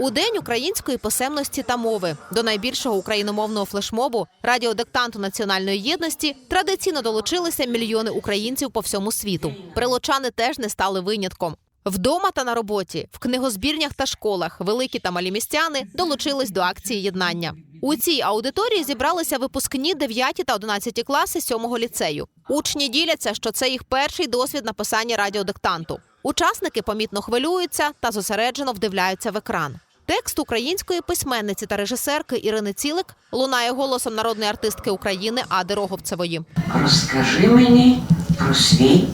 У день української писемності та мови до найбільшого україномовного флешмобу радіодиктанту національної єдності традиційно долучилися мільйони українців по всьому світу. Прилучани теж не стали винятком. Вдома та на роботі, в книгозбірнях та школах, великі та малі містяни долучились до акції єднання. У цій аудиторії зібралися випускні 9 та 11 класи 7-го ліцею. Учні діляться, що це їх перший досвід написання радіодиктанту. Учасники помітно хвилюються та зосереджено вдивляються в екран. Текст української письменниці та режисерки Ірини Цілик лунає голосом народної артистки України Ади Роговцевої. Розкажи мені про свій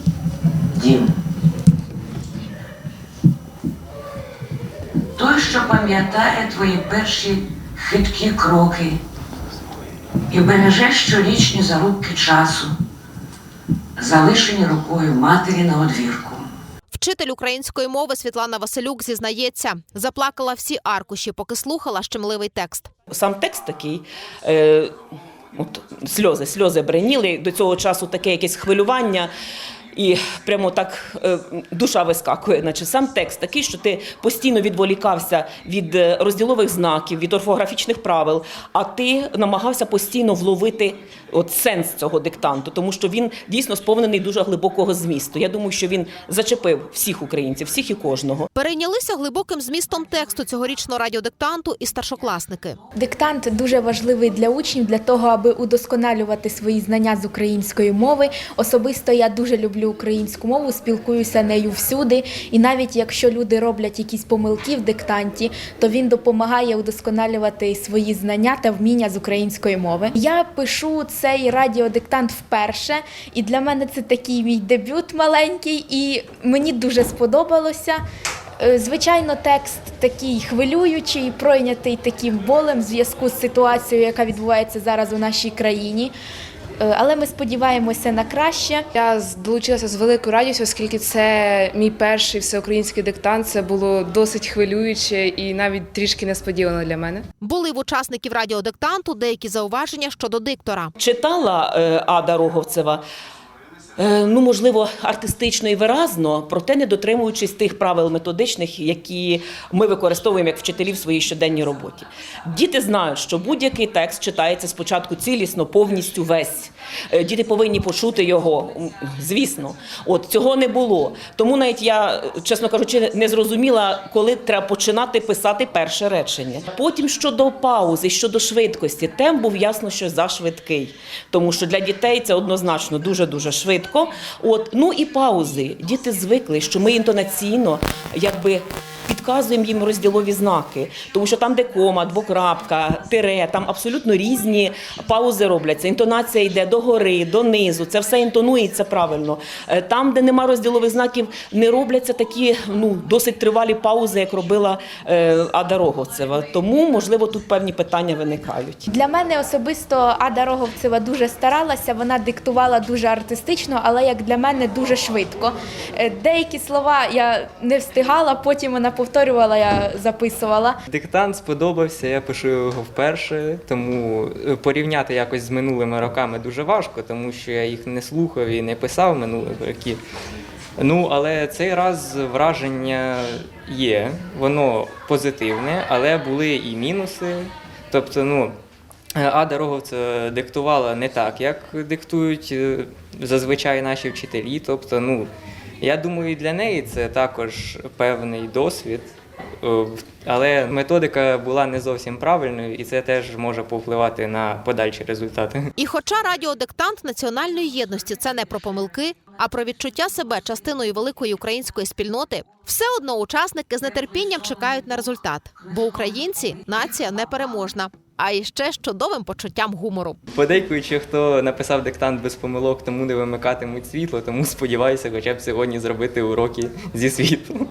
дім. Той, що пам'ятає твої перші хиткі кроки і береже щорічні зарубки часу, залишені рукою матері на одвірку. Вчитель української мови Світлана Василюк зізнається, заплакала всі аркуші, поки слухала щемливий текст. Сам текст такий. Е, от, сльози, сльози бреніли. До цього часу таке якесь хвилювання. І прямо так е, душа вискакує. Наче сам текст такий, що ти постійно відволікався від е, розділових знаків, від орфографічних правил, а ти намагався постійно вловити от сенс цього диктанту, тому що він дійсно сповнений дуже глибокого змісту. Я думаю, що він зачепив всіх українців, всіх і кожного. Перейнялися глибоким змістом тексту цьогорічного радіодиктанту і старшокласники. Диктант дуже важливий для учнів для того, аби удосконалювати свої знання з української мови. Особисто я дуже люблю українську мову, спілкуюся нею всюди. І навіть якщо люди роблять якісь помилки в диктанті, то він допомагає удосконалювати свої знання та вміння з української мови. Я пишу цей радіодиктант вперше, і для мене це такий мій дебют маленький, і мені дуже сподобалося. Е, Звичайно, текст такий хвилюючий, пройнятий таким болем в зв'язку з ситуацією, яка відбувається зараз у нашій країні. Е, Але ми сподіваємося на краще. Я долучилася з великою радістю, оскільки це мій перший всеукраїнський диктант. Це було досить хвилююче і навіть трішки несподівано для мене. Були в учасників радіодиктанту деякі зауваження щодо диктора. читала е, Ада Роговцева. Е, Ну, можливо, артистично і виразно, проте не дотримуючись тих правил методичних, які ми використовуємо як вчителі в своїй щоденній роботі. Діти знають, що будь-який текст читається спочатку цілісно, повністю весь. Е, Діти повинні почути його, звісно. От цього не було. Тому навіть я, чесно кажучи, не зрозуміла, коли треба починати писати перше речення. Потім щодо паузи, щодо швидкості, темп був ясно, що зашвидкий, тому що для дітей це однозначно дуже дуже швидко. От ну і паузи. Діти звикли, що ми інтонаційно якби. Підказуємо їм розділові знаки, тому що там, де кома, двокрапка, тире, там абсолютно різні паузи робляться. Інтонація йде догори, донизу. Це все інтонується правильно. Е, Там, де нема розділових знаків, не робляться такі ну досить тривалі паузи, як робила е, Ада Роговцева. Тому, можливо, тут певні питання виникають. Для мене особисто Ада Роговцева дуже старалася. Вона диктувала дуже артистично, але як для мене дуже швидко. Е, Деякі слова я не встигала, потім вона повторювала, я записувала. Диктант сподобався, я пишу його вперше, тому е, порівняти якось з минулими роками дуже важко, тому що я їх не слухав і не писав минулі роки. Ну, але цей раз враження є, воно позитивне, але були і мінуси. Тобто, ну, е, Ада Роговцева диктувала не так, як диктують е, зазвичай наші вчителі. Тобто, ну, я думаю, і для неї це також певний досвід. Е, Але методика була не зовсім правильною, і це теж може повпливати на подальші результати. І хоча радіодиктант національної єдності це не про помилки, а про відчуття себе частиною великої української спільноти, все одно учасники з нетерпінням чекають на результат, бо українці нація непереможна, а іще з чудовим почуттям гумору. Подейкуючи, хто написав диктант без помилок, тому не вимикатимуть світло, тому сподіваюся, хоча б сьогодні зробити уроки зі світлом.